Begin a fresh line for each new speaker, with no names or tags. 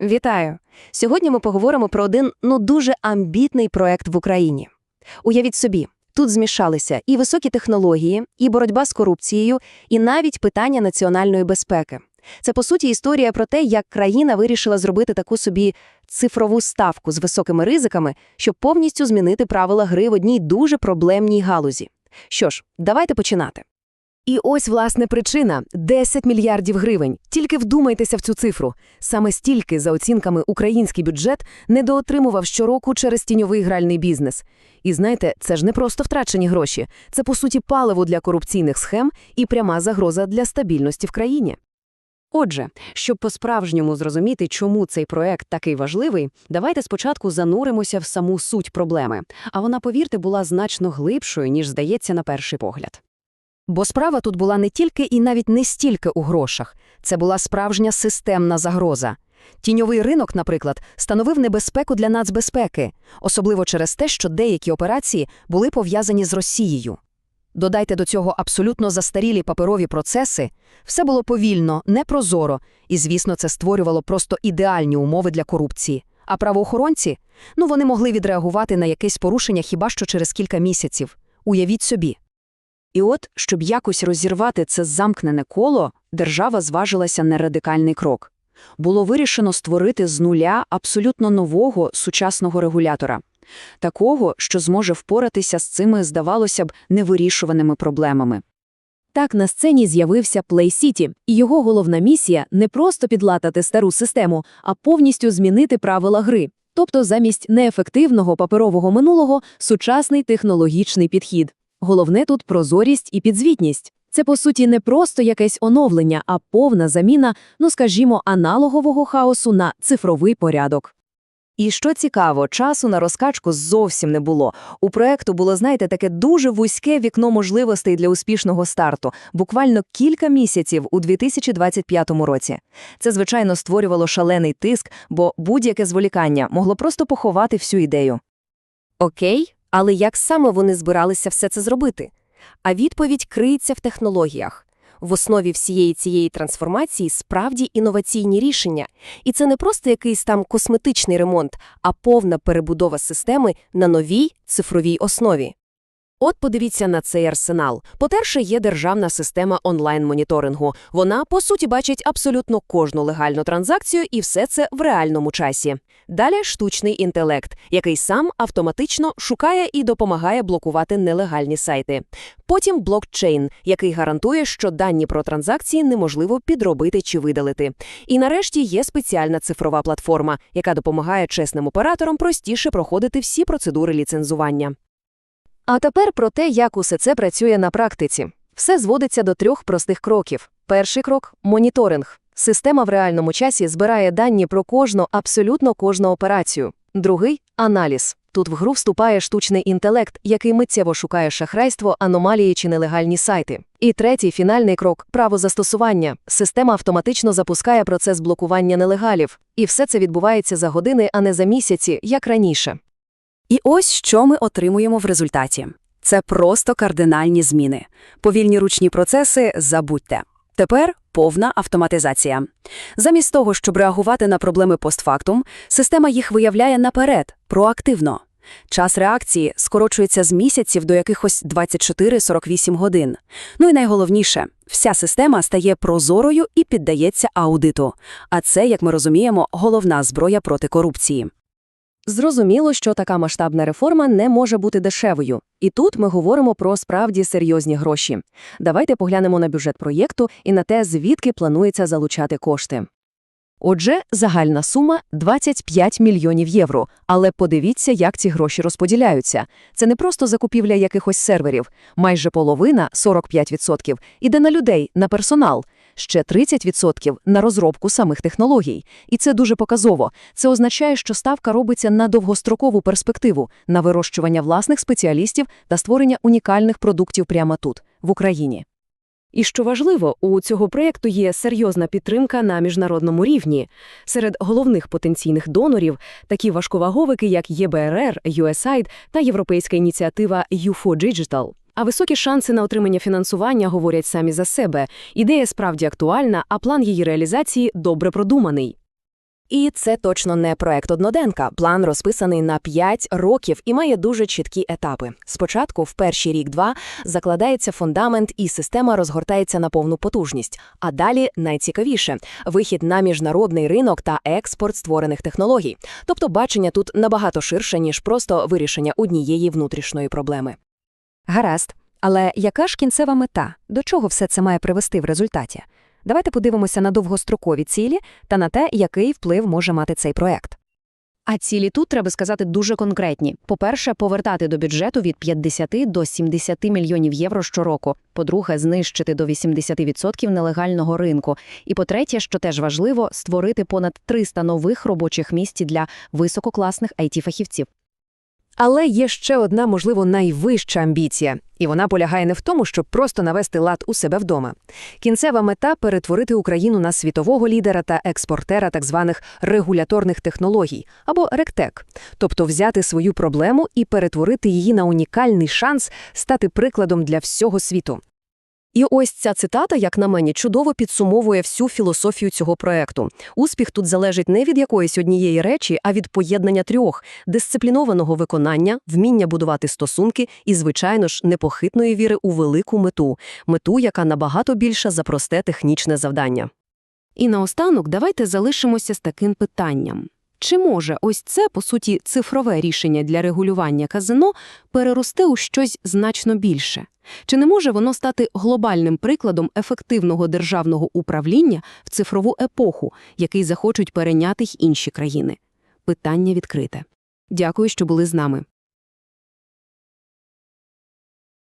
Вітаю! Сьогодні ми поговоримо про один ну дуже амбітний проект в Україні. Уявіть собі, тут змішалися і високі технології, і боротьба з корупцією, і навіть питання національної безпеки. Це по суті історія про те, як країна вирішила зробити таку собі цифрову ставку з високими ризиками, щоб повністю змінити правила гри в одній дуже проблемній галузі. Що ж, давайте починати.
І ось, власне, причина – 10 мільярдів гривень. Тільки вдумайтеся в цю цифру. Саме стільки, за оцінками, український бюджет недоотримував щороку через тіньовий гральний бізнес. І знаєте, це ж не просто втрачені гроші. Це, по суті, паливо для корупційних схем і пряма загроза для стабільності в країні.
Отже, щоб по-справжньому зрозуміти, чому цей проект такий важливий, давайте спочатку зануримося в саму суть проблеми. А вона, повірте, була значно глибшою, ніж здається на перший погляд.
Бо справа тут була не тільки і навіть не стільки у грошах. Це була справжня системна загроза. Тіньовий ринок, наприклад, становив небезпеку для нацбезпеки, особливо через те, що деякі операції були пов'язані з Росією. Додайте до цього абсолютно застарілі паперові процеси, все було повільно, непрозоро, і, звісно, це створювало просто ідеальні умови для корупції. А правоохоронці? Ну, вони могли відреагувати на якесь порушення хіба що через кілька місяців. Уявіть собі.
І от, щоб якось розірвати це замкнене коло, держава зважилася на радикальний крок. Було вирішено створити з нуля абсолютно нового сучасного регулятора. Такого, що зможе впоратися з цими, здавалося б, невирішуваними проблемами.
Так на сцені з'явився Play City, і його головна місія – не просто підлатати стару систему, а повністю змінити правила гри. Тобто замість неефективного паперового минулого – сучасний технологічний підхід. Головне тут прозорість і підзвітність. Це, по суті, не просто якесь оновлення, а повна заміна, ну скажімо, аналогового хаосу на цифровий порядок.
І що цікаво, часу на розкачку зовсім не було. У проекту було, знаєте, таке дуже вузьке вікно можливостей для успішного старту, буквально кілька місяців у 2025 році. Це, звичайно, створювало шалений тиск, бо будь-яке зволікання могло просто поховати всю ідею. Окей, але як саме вони збиралися все це зробити? А відповідь криється в технологіях. В основі всієї цієї трансформації справді інноваційні рішення. І це не просто якийсь там косметичний ремонт, а повна перебудова системи на новій цифровій основі. От подивіться на цей арсенал. По-перше, є державна система онлайн-моніторингу. Вона, по суті, бачить абсолютно кожну легальну транзакцію і все це в реальному часі. Далі штучний інтелект, який сам автоматично шукає і допомагає блокувати нелегальні сайти. Потім блокчейн, який гарантує, що дані про транзакції неможливо підробити чи видалити. І нарешті є спеціальна цифрова платформа, яка допомагає чесним операторам простіше проходити всі процедури ліцензування. А тепер про те, як усе це працює на практиці. Все зводиться до трьох простих кроків. Перший крок моніторинг. Система в реальному часі збирає дані про кожну, абсолютно кожну операцію. Другий аналіз. Тут в гру вступає штучний інтелект, який миттєво шукає шахрайство, аномалії чи нелегальні сайти. І третій фінальний крок правозастосування. Система автоматично запускає процес блокування нелегалів. І все це відбувається за години, а не за місяці, як раніше.
І ось що ми отримуємо в результаті. Це просто кардинальні зміни. Повільні ручні процеси забудьте. Тепер повна автоматизація. Замість того, щоб реагувати на проблеми постфактум, система їх виявляє наперед, проактивно. Час реакції скорочується з місяців до якихось 24-48 годин. Ну і найголовніше, вся система стає прозорою і піддається аудиту. А це, як ми розуміємо, головна зброя проти корупції.
Зрозуміло, що така масштабна реформа не може бути дешевою. І тут ми говоримо про справді серйозні гроші. Давайте поглянемо на бюджет проєкту і на те, звідки планується залучати кошти. Отже, загальна сума 25 мільйонів євро. Але подивіться, як ці гроші розподіляються. Це не просто закупівля якихось серверів. Майже половина, 45%, іде на людей, на персонал ще 30% на розробку самих технологій. І це дуже показово. Це означає, що ставка робиться на довгострокову перспективу, на вирощування власних спеціалістів та створення унікальних продуктів прямо тут, в Україні.
І що важливо, у цього проєкту є серйозна підтримка на міжнародному рівні. Серед головних потенційних донорів такі важковаговики, як ЄБРР, USAID та європейська ініціатива UFO Digital. А високі шанси на отримання фінансування говорять самі за себе. Ідея справді актуальна, а план її реалізації добре продуманий.
І це точно не проект одноденка. План розписаний на 5 років і має дуже чіткі етапи. Спочатку, в перший рік-два, закладається фундамент і система розгортається на повну потужність. А далі найцікавіше вихід на міжнародний ринок та експорт створених технологій. Тобто бачення тут набагато ширше, ніж просто вирішення однієї внутрішньої проблеми.
Гаразд. Але яка ж кінцева мета? До чого все це має привести в результаті? Давайте подивимося на довгострокові цілі та на те, який вплив може мати цей проект.
А цілі тут, треба сказати, дуже конкретні. По-перше, повертати до бюджету від 50 до 70 мільйонів євро щороку. По-друге, знищити до 80% нелегального ринку. І по-третє, що теж важливо, створити понад 300 нових робочих місць для висококласних IT-фахівців.
Але є ще одна, можливо, найвища амбіція, і вона полягає не в тому, щоб просто навести лад у себе вдома. Кінцева мета – перетворити Україну на світового лідера та експортера так званих регуляторних технологій, або РЕКТЕК, тобто взяти свою проблему і перетворити її на унікальний шанс стати прикладом для всього світу.
І ось ця цитата, як на мені, чудово підсумовує всю філософію цього проекту. Успіх тут залежить не від якоїсь однієї речі, а від поєднання трьох – дисциплінованого виконання, вміння будувати стосунки і, звичайно ж, непохитної віри у велику мету. Мету, яка набагато більша за просте технічне завдання.
І наостанок давайте залишимося з таким питанням. Чи може ось це, по суті, цифрове рішення для регулювання казино перерости у щось значно більше? Чи не може воно стати глобальним прикладом ефективного державного управління в цифрову епоху, який захочуть перейняти й інші країни? Питання відкрите. Дякую, що були з нами.